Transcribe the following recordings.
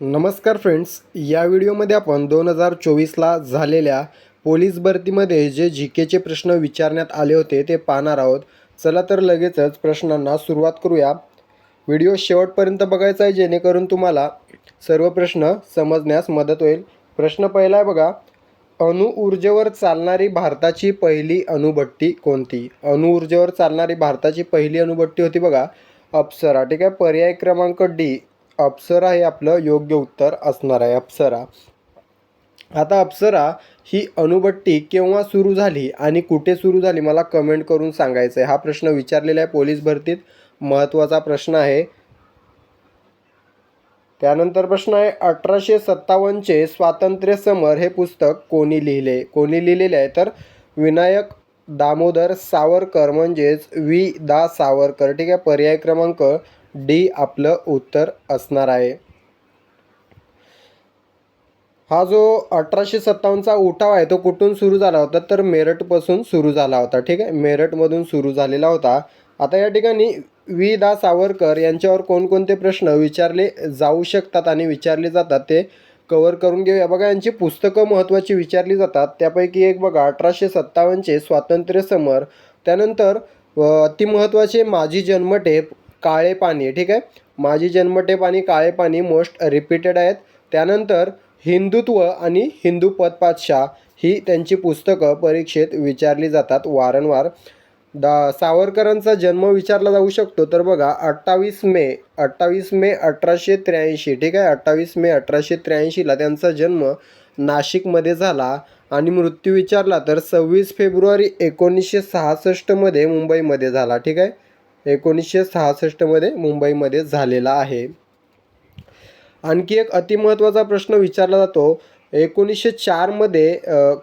नमस्कार फ्रेंड्स या व्हिडिओमध्ये आपण दोन हजार चोवीसला झालेल्या पोलीस भरतीमध्ये जे जी केचे प्रश्न विचारण्यात आले होते ते पाहणार आहोत. चला तर लगेचच प्रश्नांना सुरुवात करूया. व्हिडिओ शेवटपर्यंत बघायचा आहे जेणेकरून तुम्हाला सर्व प्रश्न समजण्यास मदत होईल. प्रश्न पहिला आहे बघा अणुऊर्जेवर चालणारी भारताची पहिली अणुभट्टी कोणती? अणुऊर्जेवर चालणारी भारताची पहिली अणुभट्टी होती बघा अप्सरा. ठीक आहे पर्याय क्रमांक डी अप्सरा हे आपलं योग्य उत्तर असणार आहे अप्सरा. आता अप्सरा ही अणुभट्टी केव्हा सुरू झाली आणि कुठे सुरू झाली मला कमेंट करून सांगायचं आहे हा प्रश्न विचारलेला आहे पोलीस भरतीत. महत्त्वाचा प्रश्न आहे. त्यानंतर प्रश्न आहे अठराशे सत्तावन्नचे स्वातंत्र्य समर हे पुस्तक कोणी लिहिले? कोणी लिहिलेले आहे? तर विनायक दामोदर सावरकर म्हणजेच वी दा. सावरकर. ठीक आहे पर्याय क्रमांक डी आपलं उत्तर असणार आहे. हा जो अठराशे सत्तावन्नचा उठाव आहे तो कुठून सुरू झाला होता? तर मेरठपासून सुरू झाला होता ठीक आहे? मेरठमधून सुरू झालेला होता. आता या ठिकाणी वी दा. सावरकर यांच्यावर कोणकोणते प्रश्न विचारले जाऊ शकतात आणि विचारले जातात ते कवर करून घेऊया. बघा यांची पुस्तकं महत्त्वाची विचारली जातात. त्यापैकी एक बघा अठराशे सत्तावन्नचे स्वातंत्र्य समर त्यानंतर अति अतिमहत्त्वाचे माझी जन्मटेप काळे पाणी ठीक आहे? माझी जन्मटेप आणि काळे पाणी मोस्ट रिपीटेड आहेत. त्यानंतर हिंदुत्व आणि हिंदू पदपातशाह ही त्यांची पुस्तकं परीक्षेत विचारली जातात वारंवार. दा सावरकरांचा जन्म विचारला जाऊ शकतो तर बघा अठ्ठावीस मे अठ्ठावीस मे अठराशे त्र्याऐंशी ठीक आहे? अठ्ठावीस मे अठराशे त्र्याऐंशीला त्यांचा जन्म नाशिकमध्ये झाला आणि मृत्यू विचारला तर सव्वीस फेब्रुवारी एकोणीसशे सहासष्टमध्ये मुंबईमध्ये झाला ठीक आहे? एकोणीसशे सहासष्टमध्ये मुंबईमध्ये झालेला आहे. आणखी एक अतिमहत्त्वाचा प्रश्न विचारला जातो. एकोणीसशे चारमध्ये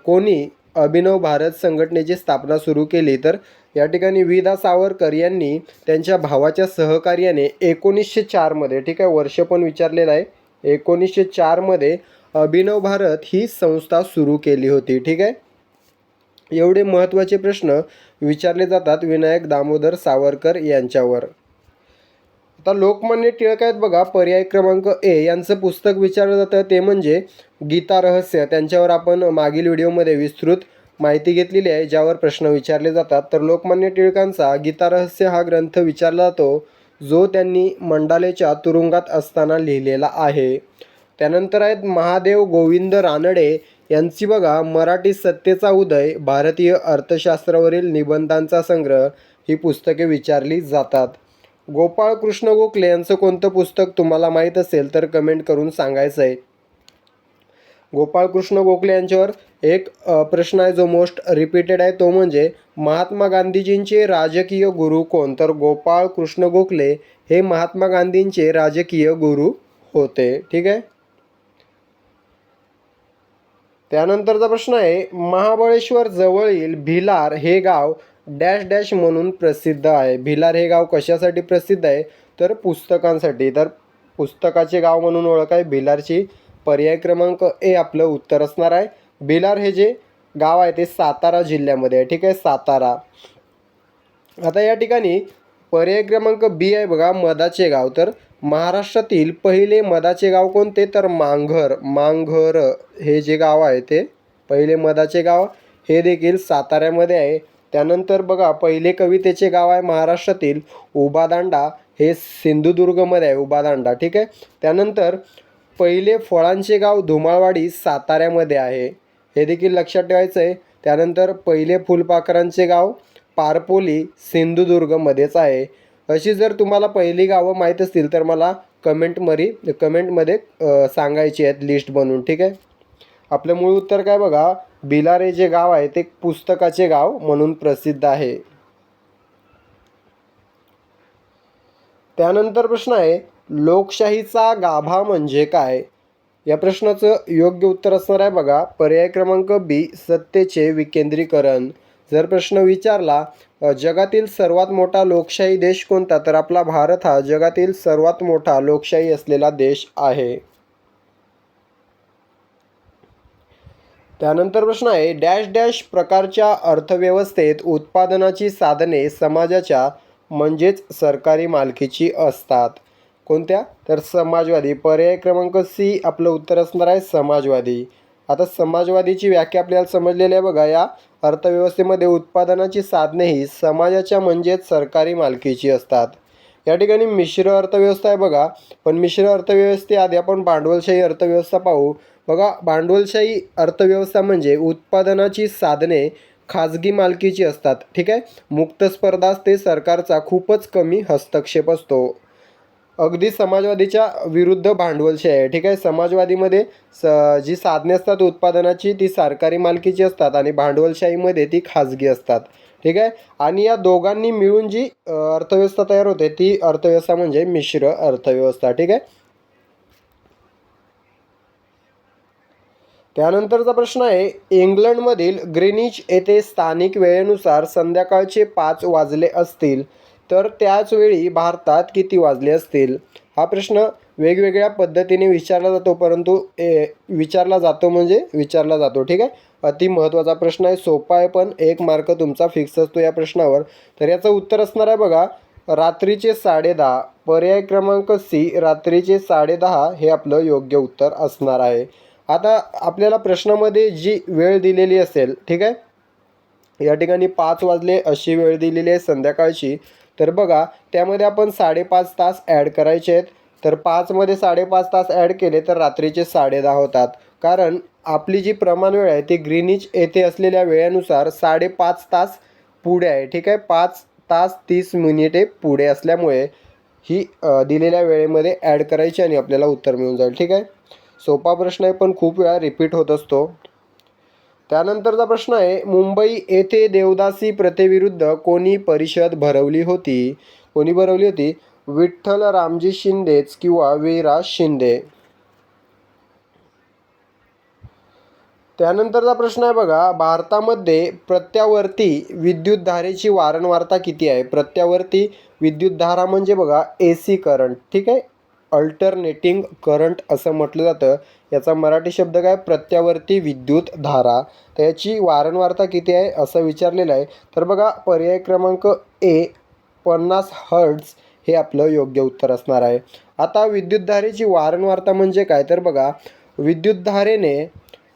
कोणी अभिनव भारत संघटनेची स्थापना सुरू केली? तर या ठिकाणी वि दा. सावरकर यांनी त्यांच्या भावाच्या सहकार्याने एकोणीसशे चारमध्ये ठीक आहे वर्ष पण विचारलेलं आहे. एकोणीसशे चारमध्ये अभिनव भारत ही संस्था सुरू केली होती ठीक आहे. एवढे महत्त्वाचे प्रश्न विचारले जातात विनायक दामोदर सावरकर यांच्यावर. आता लोकमान्य टिळक आहेत बघा पर्याय क्रमांक ए यांचं पुस्तक विचारलं जातं ते म्हणजे गीता रहस्य. त्यांच्यावर आपण मागील व्हिडिओमध्ये विस्तृत माहिती घेतलेली आहे ज्यावर प्रश्न विचारले जातात. तर लोकमान्य टिळकांचा गीता रहस्य हा ग्रंथ विचारला जातो जो त्यांनी मंडालेच्या तुरुंगात असताना लिहिलेला आहे. त्यानंतर आहेत महादेव गोविंद रानडे यांची बघा मराठी सत्तेचा उदय भारतीय अर्थशास्त्रावरील निबंधांचा संग्रह ही पुस्तके विचारली जातात. गोपाळ कृष्ण गोखले यांचं कोणतं पुस्तक तुम्हाला माहीत असेल तर कमेंट करून सांगायचं आहे गोपाळकृष्ण गोखले यांच्यावर एक प्रश्न आहे जो मोस्ट रिपीटेड आहे तो म्हणजे महात्मा गांधीजींचे राजकीय गुरु कोण? तर गोपाळ कृष्ण गोखले हे महात्मा गांधींचे राजकीय गुरु होते. ठीक आहे? त्यानंतरचा प्रश्न आहे महाबळेश्वर जवळील भिलार हे गाव डॅश डॅश म्हणून प्रसिद्ध आहे. भिलार हे गाव कशासाठी प्रसिद्ध आहे? तर पुस्तकांसाठी. तर पुस्तकाचे गाव म्हणून ओळख आहे. भिलारची पर्याय क्रमांक ए आपलं उत्तर असणार आहे. भिलार हे जे गाव आहे ते सातारा जिल्ह्यामध्ये आहे. ठीक आहे सातारा. आता या ठिकाणी पर्याय क्रमांक बी आहे बघा मधाचे गाव. तर महाराष्ट्रातील पहिले मदाचे गाव कोणते? तर मांघर. मांघर हे जे गाव आहे ते पहिले मदाचे गाव हे देखील साताऱ्यामध्ये आहे. त्यानंतर बघा पहिले कवितेचे गाव आहे महाराष्ट्रातील उबादांडा. हे सिंधुदुर्गमध्ये आहे उबादांडा. ठीक आहे? त्यानंतर पहिले फळांचे गाव धुमाळवाडी साताऱ्यामध्ये आहे. हे देखील लक्षात ठेवायचं आहे. त्यानंतर पहिले फुलपाखरांचे गाव पारपोली सिंधुदुर्गमध्येच आहे. अशी जर तुम्हाला पहिली गावं माहीत असतील तर मला कमेंटमध्ये कमेंटमध्ये सांगायची आहेत लिस्ट बनवून ठीक आहे? आपलं मूळ उत्तर काय बघा? बिलारे जे गाव आहे ते पुस्तकाचे गाव म्हणून प्रसिद्ध आहे. त्यानंतर प्रश्न आहे लोकशाहीचा गाभा म्हणजे काय? या प्रश्नाचं योग्य उत्तर असणार आहे बघा. पर्याय क्रमांक बी सत्तेचे विकेंद्रीकरण. जर प्रश्न विचारला जगातील सर्वात मोठा लोकशाही देश कोणता? तर आपला भारत हा जगातील सर्वात मोठा लोकशाही असलेला देश आहे. त्यानंतर प्रश्न आहे डॅश डॅश प्रकारच्या अर्थव्यवस्थेत उत्पादनाची साधने समाजाच्या म्हणजेच सरकारी मालकीची असतात. कोणत्या? तर समाजवादी. पर्याय क्रमांक सी आपलं उत्तर असणार आहे समाजवादी. आता समाजवादीची व्याख्या आपल्याला समजलेली आहे बघा या अर्थव्यवस्थेमध्ये उत्पादनाची साधने ही समाजाच्या म्हणजेच सरकारी मालकीची असतात. या ठिकाणी मिश्र अर्थव्यवस्था आहे बघा पण मिश्र अर्थव्यवस्थेआधी आपण भांडवलशाही अर्थव्यवस्था पाहू. बघा भांडवलशाही अर्थव्यवस्था म्हणजे उत्पादनाची साधने खाजगी मालकीची असतात ठीक आहे? मुक्त स्पर्धा असते सरकारचा खूपच कमी हस्तक्षेप असतो. अगदी समाजवादीच्या विरुद्ध भांडवलशाही आहे. ठीक आहे? समाजवादीमध्ये स जी साधने असतात उत्पादनाची ती सरकारी मालकीची असतात आणि भांडवलशाहीमध्ये ती खाजगी असतात. ठीक आहे? आणि या दोघांनी मिळून जी अर्थव्यवस्था तयार होते ती अर्थव्यवस्था म्हणजे मिश्र अर्थव्यवस्था. ठीक आहे? त्यानंतरचा प्रश्न आहे इंग्लंडमधील ग्रीनिच येथे स्थानिक वेळेनुसार संध्याकाळचे पाच वाजले असतील. तर त्याच वेळी भारतात किती वाजले असतील? हा प्रश्न वेगवेगळ्या पद्धतीने विचारला जातो परंतु ए विचारला जातो म्हणजे विचारला जातो ठीक आहे? अति महत्त्वाचा प्रश्न आहे सोपा आहे पण एक मार्क तुमचा फिक्स असतो या प्रश्नावर. तर याचं उत्तर असणार आहे बघा रात्रीचे साडेदहा. पर्याय क्रमांक सी रात्रीचे साडेदहा हे आपलं योग्य उत्तर असणार आहे. आता आपल्याला प्रश्नामध्ये जी वेळ दिलेली असेल ठीक आहे? या ठिकाणी पाच वाजले अशी वेळ दिलेली आहे संध्याकाळची. तर बघा त्यामध्ये आपण साडेपाच तास ॲड करायचे आहेत. तर पाचमध्ये साडेपाच तास ॲड केले तर रात्रीचे साडेदहा होतात. कारण आपली जी प्रमाण वेळ आहे ती ग्रीनिच येथे असलेल्या वेळेनुसार साडेपाच तास पुढे आहे. ठीक आहे? पाच तास तीस मिनिटे पुढे असल्यामुळे ही दिलेल्या वेळेमध्ये ॲड करायची आणि आपल्याला उत्तर मिळून जाईल. ठीक आहे? सोपा प्रश्न आहे पण खूप वेळा रिपीट होत असतो. त्यानंतरचा प्रश्न आहे मुंबई येथे देवदासी प्रथेविरुद्ध कोणी परिषद भरवली होती? कोणी भरवली होती? विठ्ठल रामजी शिंदेच किंवा विराज शिंदे? त्यानंतरचा प्रश्न आहे बघा भारतामध्ये प्रत्यावर्ती विद्युतधारेची वारंवारता किती आहे? प्रत्यावर्ती विद्युतधारा म्हणजे बघा ए सी करंट. ठीक आहे? अल्टरनेटिंग करंट असं म्हटलं जातं. याचा मराठी शब्द काय? प्रत्यावर्ती विद्युत धारा. तर याची वारंवारता किती आहे? असं विचारलेलं आहे. तर बघा पर्याय क्रमांक ए पन्नास हर्ट्ज हे आपलं योग्य उत्तर असणार आहे. आता विद्युतधारेची वारंवारता म्हणजे काय? तर बघा विद्युतधारेने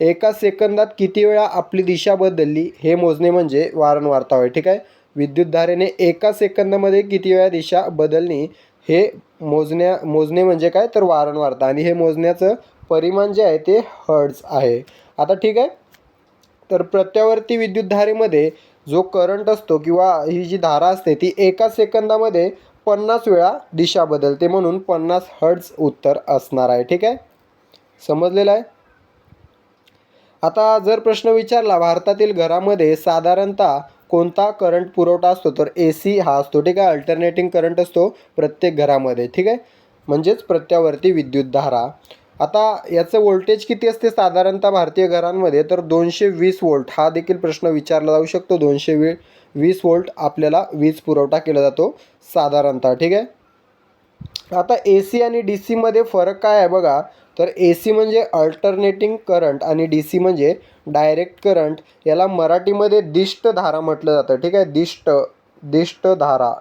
एका सेकंदात किती वेळा आपली दिशा बदलली हे मोजणे म्हणजे वारंवारता होय. ठीक आहे? विद्युतधारेने एका सेकंदामध्ये किती वेळा दिशा बदलणे हे मोजण्या मोजणे म्हणजे काय? तर वारंवारता. आणि हे मोजण्याचं परिमाण जे आहे ते हर्ड्स आहे. आता ठीक आहे? तर प्रत्यावर्ती विद्युतधारेमध्ये जो करंट असतो किंवा ही जी धारा असते ती एका सेकंदामध्ये पन्नास वेळा दिशा बदलते म्हणून पन्नास हर्ड्स उत्तर असणार आहे. ठीक आहे? समजलेलं आहे? आता जर प्रश्न विचारला भारतातील घरामध्ये साधारणतः कोणता करंट पुरवठा असतो तर ए सी हा असतो ठीक आहे? अल्टरनेटिंग करंट असतो प्रत्येक घरामध्ये ठीक आहे? म्हणजेच प्रत्यावर्ती विद्युतधारा आता याचं व्होल्टेज किती असते साधारणतः भारतीय घरांमध्ये? तर दोनशे वीस वोल्ट हा देखील प्रश्न विचारला जाऊ शकतो. दोनशे वी वीस वोल्ट आपल्याला वीज पुरवठा केला जातो साधारणतः ठीक आहे? आता ए सी आणि डी सीमध्ये फरक काय आहे बघा? तर ए सी म्हणजे अल्टरनेटिंग करंट आणि डी सी म्हणजे डायरेक्ट करंट याला मराठीमध्ये दिष्ट धारा म्हटलं जातं. ठीक आहे? दिष्ट दिष्ट धारा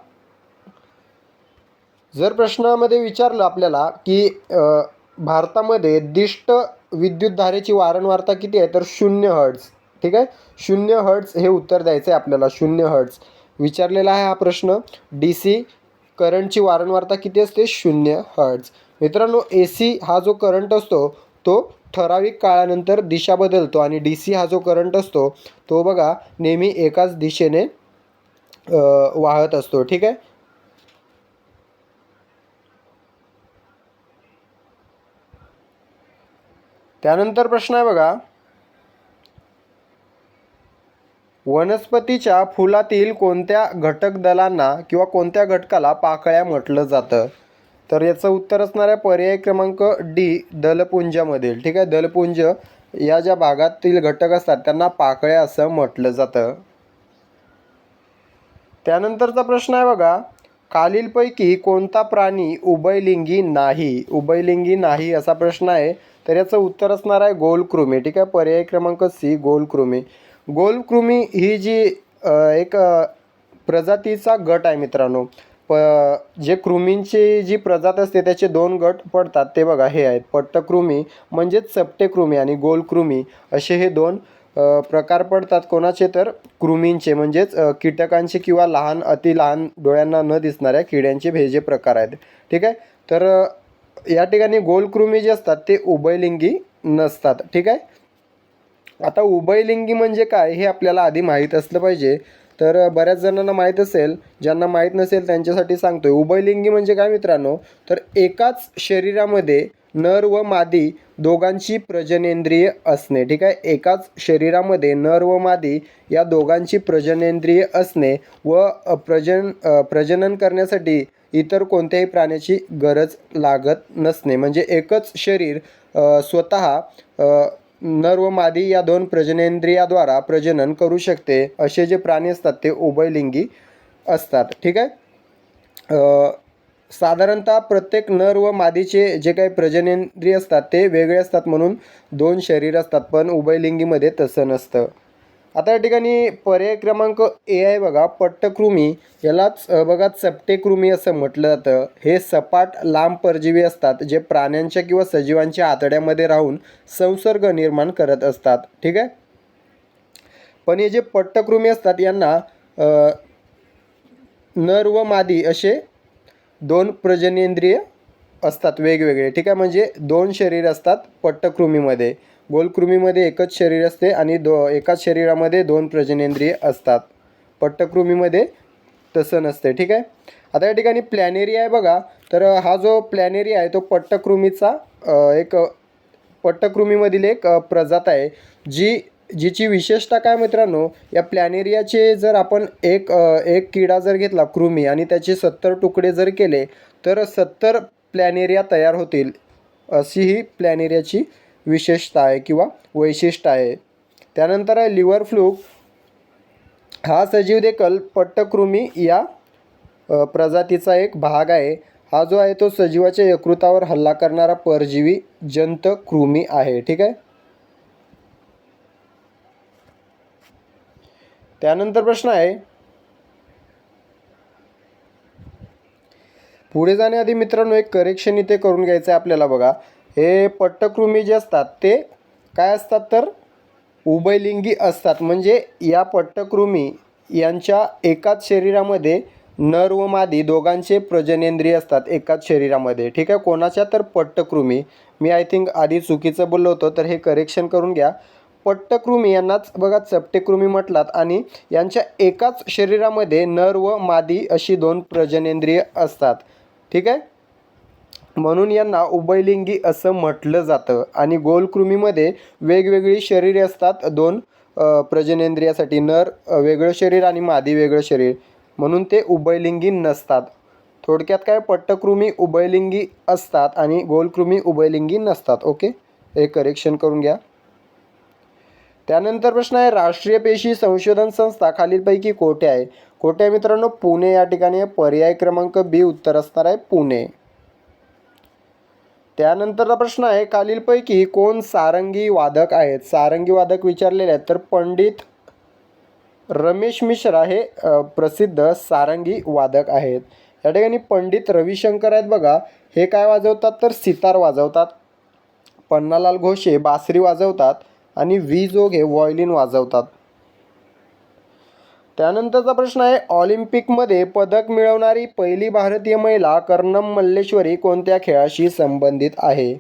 जर प्रश्नामध्ये विचारलं आपल्याला की भारतामध्ये दिष्ट विद्युतधारेची वारंवारता किती आहे? तर शून्य हर्ट्ज ठीक आहे? शून्य हर्ट्ज हे उत्तर द्यायचं आहे आपल्याला. शून्य हर्ट्ज विचारलेला आहे हा प्रश्न. डी सी करंटची वारंवारता किती असते? शून्य हर्ट्ज मित्रांनो ए सी हा जो करंट असतो तो ठराविक काळानंतर दिशा बदलतो आणि डी सी हा जो करंट असतो तो बघा नेहमी एकाच दिशेने वाहत असतो. ठीक आहे? त्यानंतर प्रश्न आहे बघा. वनस्पतीच्या फुलातील कोणत्या घटक दलांना किंवा कोणत्या घटकाला पाकळ्या म्हटलं जातं? तर याचं उत्तर असणार आहे पर्याय क्रमांक डी दलपुंजामधील. ठीक आहे दलपुंज या ज्या भागातील घटक असतात त्यांना पाकळ्या असं म्हटलं जातं. त्यानंतरचा प्रश्न आहे बघा खालीलपैकी कोणता प्राणी उभयलिंगी नाही? उभयलिंगी नाही असा प्रश्न आहे. तर याचं उत्तर असणार आहे गोलकृमी. ठीक आहे पर्याय क्रमांक सी गोलकृमी. गोलकृमी ही जी एक प्रजातीचा गट आहे मित्रांनो. प जे कृमींची जी प्रजात असते त्याचे दोन गट पडतात. ते बघा हे आहेत. पट्टकृमी म्हणजेच चपटेकृमी आणि गोलकृमी असे हे दोन प्रकार पडतात. कोणाचे तर? कृमींचे. म्हणजेच कीटकांचे किंवा लहान अति लहान डोळ्यांना न दिसणाऱ्या किड्यांचे हे जे प्रकार आहेत. ठीक आहे? तर या ठिकाणी गोलकृमी जे असतात ते उभयलिंगी नसतात. ठीक आहे? आता उभयलिंगी म्हणजे काय? हे आपल्याला आधी माहीत असलं पाहिजे. तर बऱ्याच जणांना माहीत असेल ज्यांना माहीत नसेल त्यांच्यासाठी सांगतोय. उभयलिंगी म्हणजे काय मित्रांनो? तर एकाच शरीरामध्ये नर व मादी दोघांची प्रजनेंद्रिय असणे. ठीक आहे? एकाच शरीरामध्ये नर व मादी या दोघांची प्रजनेंद्रिय असणे व प्रजन प्रजनन करण्यासाठी इतर कोणत्याही प्राण्याची गरज लागत नसणे. म्हणजे एकच शरीर स्वतः नर व मादी या दोन प्रजनेंद्रियाद्वारा प्रजनन करू शकते. असे जे प्राणी असतात ते उभयलिंगी असतात. ठीक आहे? साधारणतः प्रत्येक नर व मादीचे जे काही प्रजनेंद्रिय असतात ते वेगळे असतात म्हणून दोन शरीर असतात पण उभयलिंगीमध्ये तसं नसतं. आता या ठिकाणी पर्याय क्रमांक ए आहे बघा पट्टकृमी. यालाच बघा चपटेकृमी असं म्हटलं जातं. हे सपाट लांब परजीवी असतात जे प्राण्यांच्या किंवा सजीवांच्या आतड्यामध्ये राहून संसर्ग निर्माण करत असतात. ठीक आहे? पण हे जे पट्टकृमी असतात यांना नर व मादी असे दोन प्रजनेंद्रिय असतात वेगवेगळे. ठीक आहे? म्हणजे दोन शरीर असतात पट्टकृमीमध्ये. गोलकृमीमध्ये एकच शरीर असते आणि दो एकाच शरीरामध्ये दोन प्रजनेंद्रिय असतात. पट्टकृमीमध्ये तसं नसते ठीक आहे? आता या ठिकाणी प्लॅनेरिया आहे बघा. तर हा जो प्लॅनेरिया आहे तो पट्टकृमीचा एक पट्टकृमीमधील एक प्रजात आहे जी जिची विशेषता काय मित्रांनो या प्लॅनेरियाचे जर आपण एक एक किडा जर घेतला कृमी आणि त्याचे सत्तर तुकडे जर केले तर सत्तर प्लॅनेरिया तयार होतील. अशी ही प्लॅनेरियाची विशेषता आहे किंवा वैशिष्ट्य आहे. त्यानंतर आहे लिव्हर फ्लूक हा सजीव देखील पट्टकृमी या प्रजातीचा एक भाग आहे. हा जो आहे तो सजीवाच्या यकृतावर हल्ला करणारा परजीवी जंत कृमी आहे. ठीक आहे? त्यानंतर प्रश्न आहे. पुढे जाण्याआधी मित्रांनो एक करेक्शन इथे करून घ्यायचं आहे आपल्याला बघा. हे पट्टकृमी जे असतात ते काय असतात तर? उभयलिंगी असतात. म्हणजे या पट्टकृमी यांच्या एकाच शरीरामध्ये नर व मादी दोघांचे प्रजनेंद्रिय असतात एकाच शरीरामध्ये. ठीक आहे? कोणाच्या तर पट्टकृमी. मी आय थिंक आधी चुकीचं बोललो होतो तर हे करेक्शन करून घ्या. पट्टकृमी यांनाच बघा चपटेकृमी म्हटलात आणि यांच्या एकाच शरीरामध्ये नर व मादी अशी दोन प्रजनेंद्रिय असतात. ठीक आहे? म्हणून यांना उभयलिंगी असं म्हटलं जातं. आणि गोलकृमीमध्ये वेगवेगळी शरीरे असतात. दोन प्रजनेंद्रियासाठी नर वेगळं शरीर आणि मादी वेगळं शरीर. म्हणून ते उभयलिंगी नसतात. थोडक्यात काय? पट्टकृमी उभयलिंगी असतात आणि गोलकृमी उभयलिंगी नसतात. ओके? हे करेक्शन करून घ्या. त्यानंतर प्रश्न आहे राष्ट्रीय पेशी संशोधन संस्था खालीलपैकी कोठे आहे? कोठे आहे मित्रांनो? पुणे. या ठिकाणी पर्याय क्रमांक बी उत्तर असणार आहे पुणे. त्यानंतरचा प्रश्न आहे खालीलपैकी कोण सारंगी वादक आहेत? सारंगी वादक विचारलेले आहेत तर पंडित रमेश मिश्रा हे प्रसिद्ध सारंगी वादक आहेत. या ठिकाणी पंडित रविशंकर आहेत बघा. हे काय वाजवतात? तर सितार वाजवतात पन्नालाल घोष हे बासरी वाजवतात आणि व्ही जोग हे वाजवतात. त्यानंतरचा प्रश्न आहे ऑलिम्पिकमध्ये पदक मिळवणारी पहिली भारतीय महिला कर्णम मल्लेश्वरी कोणत्या खेळाशी संबंधित आहे?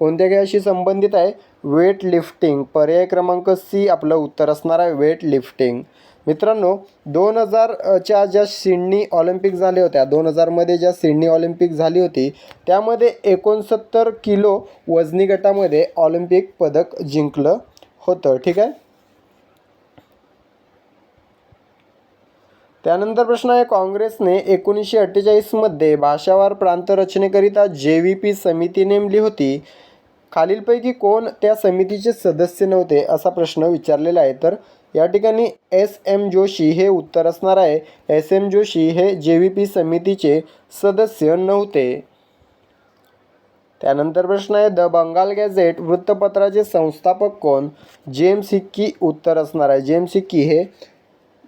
कोणत्या खेळाशी संबंधित आहे? वेट लिफ्टिंग पर्याय क्रमांक सी आपलं उत्तर असणार आहे वेट लिफ्टिंग मित्रांनो दोन हजारच्या ज्या सिडनी ऑलिम्पिक झाल्या होत्या दोन हजारमध्ये ज्या सिडनी ऑलिम्पिक झाली होती त्यामध्ये एकोणसत्तर किलो वजनी गटामध्ये ऑलिम्पिक पदक जिंकलं होतं. ठीक आहे? त्यानंतर प्रश्न आहे काँग्रेसने एकोणीसशे अठ्ठेचाळीसमध्ये भाषावार प्रांत रचनेकरिता जे व्ही पी समिती नेमली होती. खालीलपैकी कोण त्या समितीचे सदस्य नव्हते असा प्रश्न विचारलेला आहे. तर या ठिकाणी एस एम जोशी हे उत्तर असणार आहे. एस एम जोशी हे जे व्ही पी समितीचे सदस्य नव्हते. त्यानंतर प्रश्न आहे द बंगाल गॅझेट वृत्तपत्राचे संस्थापक कोण? जेम्स हिक्की उत्तर असणार आहे. जेम्स हिक्की हे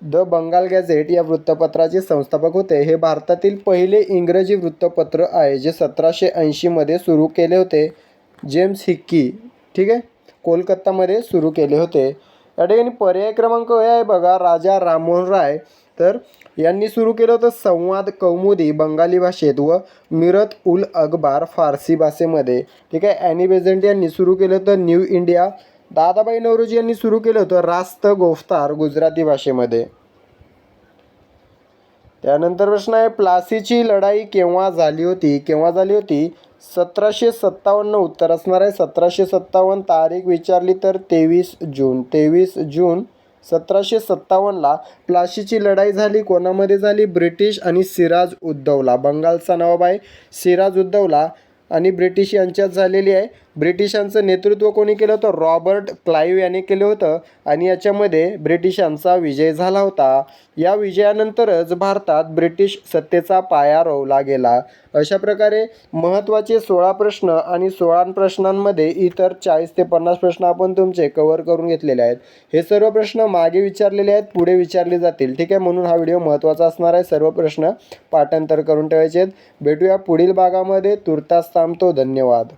द बंगाल गॅझेट या वृत्तपत्राचे संस्थापक होते. हे भारतातील पहिले इंग्रजी वृत्तपत्र आहे जे सतराशे ऐंशीमध्ये सुरू केले होते. जेम्स हिक्की ठीक आहे? कोलकातामध्ये सुरू केले होते. या ठिकाणी पर्याय क्रमांक हे आहे बघा राजा राममोहन राय. तर यांनी सुरू केलं होतं संवाद कौमुदी बंगाली भाषेत व मिरत उल अखबार फारसी भाषेमध्ये. ठीक आहे? ॲनी बेझंट यांनी सुरू केलं होतं न्यू इंडिया. दादाबाई नवरोजी यांनी सुरू केलं होतं रास्त गोफ्तार गुजराती भाषेमध्ये. त्यानंतर प्रश्न आहे प्लासीची लढाई केव्हा झाली होती? केव्हा झाली होती? सतराशे सत्तावन्न उत्तर असणार आहे. सतराशे सत्तावन्न तारीख विचारली तर तेवीस जून. तेवीस जून सतराशे सत्तावन्नला प्लाशीची लढाई झाली. कोणामध्ये झाली? ब्रिटिश आणि सिराज उद्धवला. बंगालचा नवाब आहे. सिराज उद्दौला आणि ब्रिटिश यांच्यात झालेली आहे. ब्रिटिशांचं नेतृत्व कोणी केलं होतं? रॉबर्ट क्लाईव्ह यांनी केलं होतं. आणि याच्यामध्ये ब्रिटिशांचा विजय झाला होता. या विजयानंतरच भारतात ब्रिटिश सत्तेचा पाया रोवला गेला. अशा प्रकारे महत्त्वाचे सोळा प्रश्न आणि सोळा प्रश्नांमध्ये इतर चाळीस ते पन्नास प्रश्न आपण तुमचे कवर करून घेतलेले आहेत. हे सर्व प्रश्न मागे विचारलेले आहेत पुढे विचारले जातील. ठीक आहे? म्हणून हा व्हिडिओ महत्त्वाचा असणार आहे. सर्व प्रश्न पाठांतर करून ठेवायचे आहेत. भेटूया पुढील भागामध्ये. तुर्तास थांबतो. धन्यवाद.